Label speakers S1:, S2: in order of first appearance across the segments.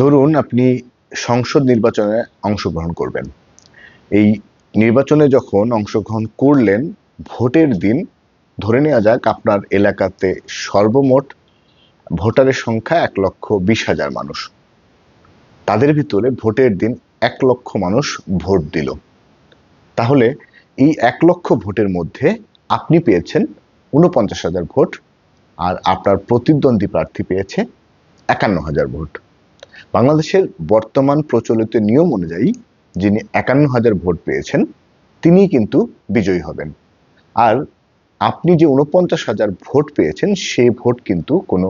S1: ধরুন আপনি সংসদ নির্বাচনে অংশগ্রহণ করবেন। এই নির্বাচনে যখন অংশগ্রহণ করলেন, ভোটের দিন, ধরে নেওয়া যাক আপনার এলাকাতে সর্বমোট ভোটারের সংখ্যা এক লক্ষ বিশ হাজার মানুষ। তাদের ভিতরে ভোটের দিন এক লক্ষ মানুষ ভোট দিল। তাহলে এই এক লক্ষ ভোটের মধ্যে আপনি পেয়েছেন উনপঞ্চাশ হাজার ভোট, আর আপনার প্রতিদ্বন্দ্বী প্রার্থী পেয়েছে একান্ন হাজার ভোট। বাংলাদেশের বর্তমান প্রচলিত নিয়ম অনুযায়ী যিনি একান্ন হাজার ভোট পেয়েছেন তিনি কিন্তু বিজয়ী হবেন। আর আপনি যে উনপঞ্চাশ হাজার ভোট পেয়েছেন সেই ভোট কিন্তু কোনো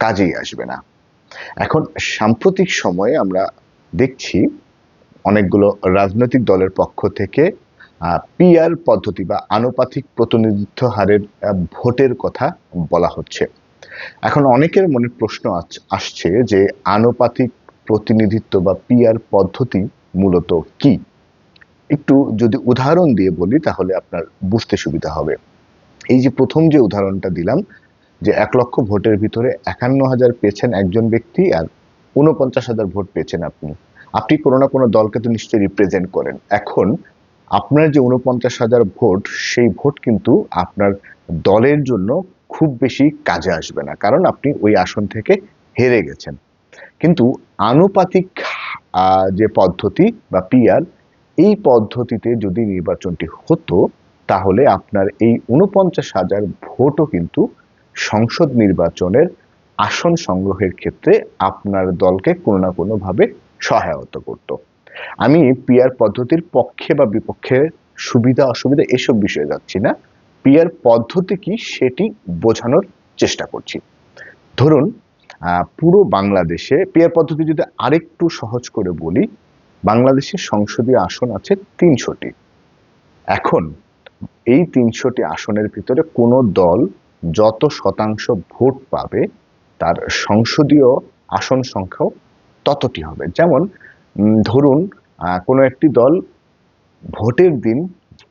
S1: কাজেই আসবে না। এখন সাম্প্রতিক সময়ে আমরা দেখছি অনেকগুলো রাজনৈতিক দলের পক্ষ থেকে পিআর পদ্ধতি বা আনুপাতিক প্রতিনিধিত্ব হারের ভোটের কথা বলা হচ্ছে। এখন অনেকের মনে প্রশ্ন আসছে যে আনুপাতিক প্রতিনিধিত্ব বা পিআর পদ্ধতি মূলত কি? একটু যদি উদাহরণ দিয়ে বলি তাহলে আপনার বুঝতে সুবিধা হবে। এই যে প্রথম যে উদাহরণটা দিলাম, যে এক লক্ষ ভোটের ভিতরে একান্ন হাজার পেয়েছেন একজন ব্যক্তি আর উনপঞ্চাশ হাজার ভোট পেয়েছেন আপনি। আপনি কোনো না কোনো দলকে তো নিশ্চয়ই রিপ্রেজেন্ট করেন। এখন আপনার যে উনপঞ্চাশ হাজার ভোট, সেই ভোট কিন্তু আপনার দলের জন্য খুব বেশি কাজে আসবে না। কারণ আপনি ওই আসন থেকে হেরে গেছেন। কিন্তু আনুপাতিক যে পদ্ধতি বা পিআর এই পদ্ধতিতে যদি নির্বাচনটি হতো, তাহলে আপনার এই উনপঞ্চাশ হাজার ভোটও কিন্তু সংসদ নির্বাচনের আসন সংগ্রহের ক্ষেত্রে আপনার দলকে কোনো না কোনোভাবে সহায়তা করত। আমি পিআর পদ্ধতির পক্ষে বা বিপক্ষে সুবিধা অসুবিধা এসব বিষয়ে যাচ্ছি না। পিআর পদ্ধতি কি সেটি বোঝানোর চেষ্টা করছি। ধরুন পুরো বাংলাদেশে পিআর পদ্ধতি যদি আরেকটু সহজ করে বলি, বাংলাদেশে সংসদীয় আসন আছে তিনশোটি। এখন এই তিনশোটি আসনের ভিতরে কোনো দল যত শতাংশ ভোট পাবে, তার সংসদীয় আসন সংখ্যাও ততটি হবে। যেমন ধরুন কোনো একটি দল ভোটের দিন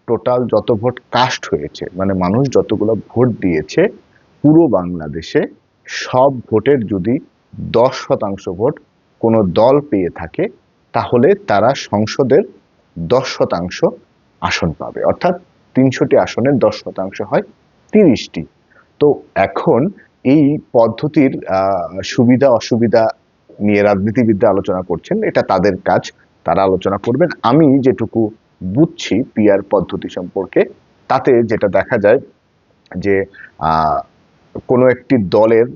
S1: টোটাল যত ভোট কাস্ট হয়েছে মানে মানুষ যতগুলো ভোট দিয়েছে, পুরো বাংলাদেশে সব ভোটের যদি দশ শতাংশ ভোট কোনো দল পেয়ে থাকে, তাহলে তারা সংসদের দশ শতাংশ আসন পাবে। অর্থাৎ তিনশোটি আসনের দশ শতাংশ হয় তিরিশটি। তো এখন এই পদ্ধতির সুবিধা, অসুবিধা নিয়ে রাজনীতিবিদরা আলোচনা করছেন, এটা তাদের কাজ, তারা আলোচনা করবেন। আমি যেটুকু বুঝছি পিআর পদ্ধতি সম্পর্কে। তাতে যেটা দেখা যায় যে কোনো একটি দলের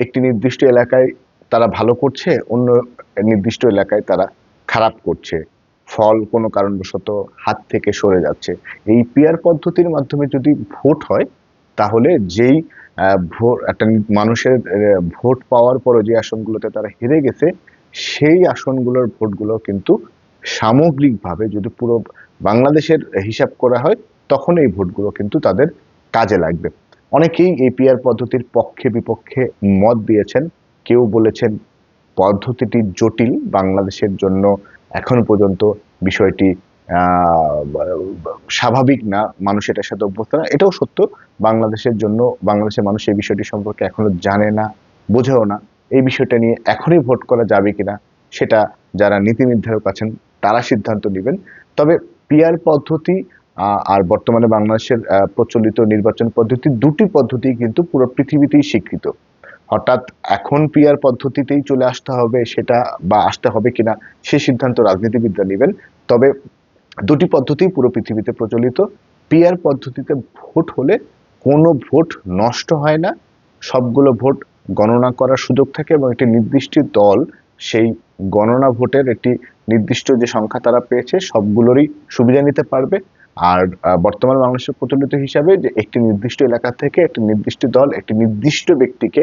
S1: একটি নির্দিষ্ট এলাকায় তারা ভালো করছে, অন্য নির্দিষ্ট এলাকায় তারা খারাপ করছে। ফল কোনো কারণবশত হাত থেকে সরে যাচ্ছে। এই পিআর পদ্ধতির মাধ্যমে যদি ভোট হয়, তাহলে যেই ভোট, একটা মানুষের ভোট পাওয়ার পরও যে আসনগুলোতে তারা হেরে গেছে, সেই আসনগুলোর ভোটগুলো কিন্তু সামগ্রিকভাবে যদি পুরো বাংলাদেশের হিসাব করা হয়, তখন এই ভোটগুলো কিন্তু তাদের কাজে লাগবে। অনেকেই এই পদ্ধতির পক্ষে বিপক্ষে মত দিয়েছেন। কেউ বলেছেন পদ্ধতিটি জটিল, বাংলাদেশের জন্য এখন পর্যন্ত বিষয়টি স্বাভাবিক না, মানুষ এটার সাথে অভ্যস্ত না। এটাও সত্য, বাংলাদেশের জন্য, বাংলাদেশের মানুষ এই বিষয়টি সম্পর্কে এখনও জানে না, বোঝেও না। এই বিষয়টা নিয়ে এখনই ভোট করা যাবে কিনা, সেটা যারা নীতি নির্ধারক আছেন তারা সিদ্ধান্ত নেবেন। তবে পিআর পদ্ধতি আর বর্তমানে বাংলাদেশের প্রচলিত নির্বাচন পদ্ধতি দুটি পদ্ধতি কিন্তু পুরো পৃথিবীতেই স্বীকৃত। হঠাৎ এখন পিআর পদ্ধতিতেই চলে আসতে হবে সেটা বা আসতে হবে কিনা সে সিদ্ধান্ত রাজনীতিবিদরা নেবেন। তবে দুটি পদ্ধতি পুরো পৃথিবীতে প্রচলিত। পিআর পদ্ধতিতে ভোট হলে কোনো ভোট নষ্ট হয় না। সবগুলো ভোট গণনা করার সুযোগ থাকে এবং একটি নির্দিষ্ট দল সেই গণনা ভোটের একটি নির্দিষ্ট যে সংখ্যা তারা পেয়েছে, সবগুলোরই সুবিধা নিতে পারবে। আর বর্তমান বাংলাদেশের প্রচলিত হিসাবে যে একটি নির্দিষ্ট এলাকা থেকে একটি নির্দিষ্ট দল, একটি নির্দিষ্ট ব্যক্তিকে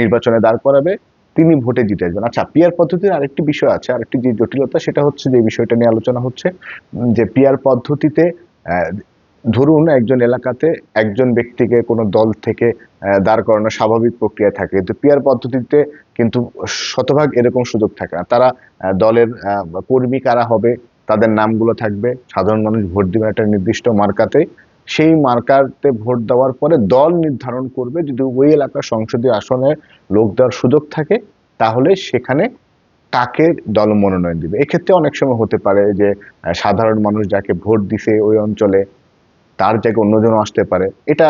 S1: নির্বাচনে দাঁড় করাবে, তিনি ভোটে জিতে আসবেন। আচ্ছা পিআর পদ্ধতির আরেকটি বিষয় আছে, আরেকটি যে জটিলতা সেটা হচ্ছে যে বিষয়টা নিয়ে আলোচনা হচ্ছে যে পিআর পদ্ধতিতে ধরুন একজন এলাকাতে একজন ব্যক্তিকে কোনো দল থেকে দাঁড় করানো স্বাভাবিক প্রক্রিয়া থাকে। কিন্তু পিআর পদ্ধতিতে কিন্তু শতভাগ এরকম সুযোগ থাকে না। তারা দলের কর্মী কারা হবে, তাদের নামগুলো থাকবে। সাধারণ মানুষ ভোট দিবে একটা নির্দিষ্ট মার্কাতে। সেই মার্কারতে ভোট দেওয়ার পরে দল নির্ধারণ করবে। যদি ওই এলাকার সংসদীয় আসনে লোক দেওয়ার সুযোগ থাকে, তাহলে সেখানে কাকে দল মনোনয়ন দিবে। এক্ষেত্রে অনেক সময় হতে পারে যে সাধারণ মানুষ যাকে ভোট দিছে ওই অঞ্চলে তার জায়গায় অন্যজন আসতে পারে। এটা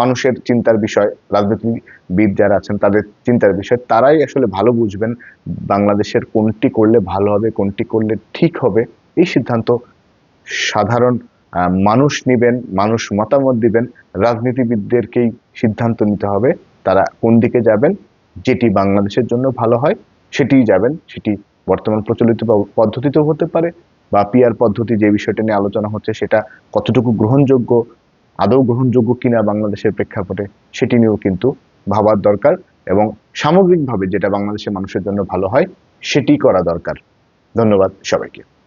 S1: মানুষের চিন্তার বিষয়, রাজনীতিবিদ যারা আছেন তাদের চিন্তার বিষয়, তারাই আসলে ভালো বুঝবেন বাংলাদেশের কোনটি করলে ভালো হবে, কোনটি করলে ঠিক হবে। এই সিদ্ধান্ত সাধারণ মানুষ নেবেন, মানুষ মতামত দিবেন, রাজনীতিবিদদেরকেই সিদ্ধান্ত নিতে হবে তারা কোন দিকে যাবেন, যেটি বাংলাদেশের জন্য ভালো হয়, সেটিই যাবেন, সেটি বর্তমান প্রচলিত পদ্ধতিতেও হতে পারে বা পিয়ার পদ্ধতি যে বিষয়টা নিয়ে আলোচনা হচ্ছে, সেটা কতটুকু গ্রহণযোগ্য, আদৌ গ্রহণযোগ্য কিনা বাংলাদেশের প্রেক্ষাপটে, সেটি নিয়েও কিন্তু ভাবার দরকার এবং সামগ্রিকভাবে যেটা বাংলাদেশের মানুষের জন্য ভালো হয়, সেটি করা দরকার। ধন্যবাদ সবাইকে।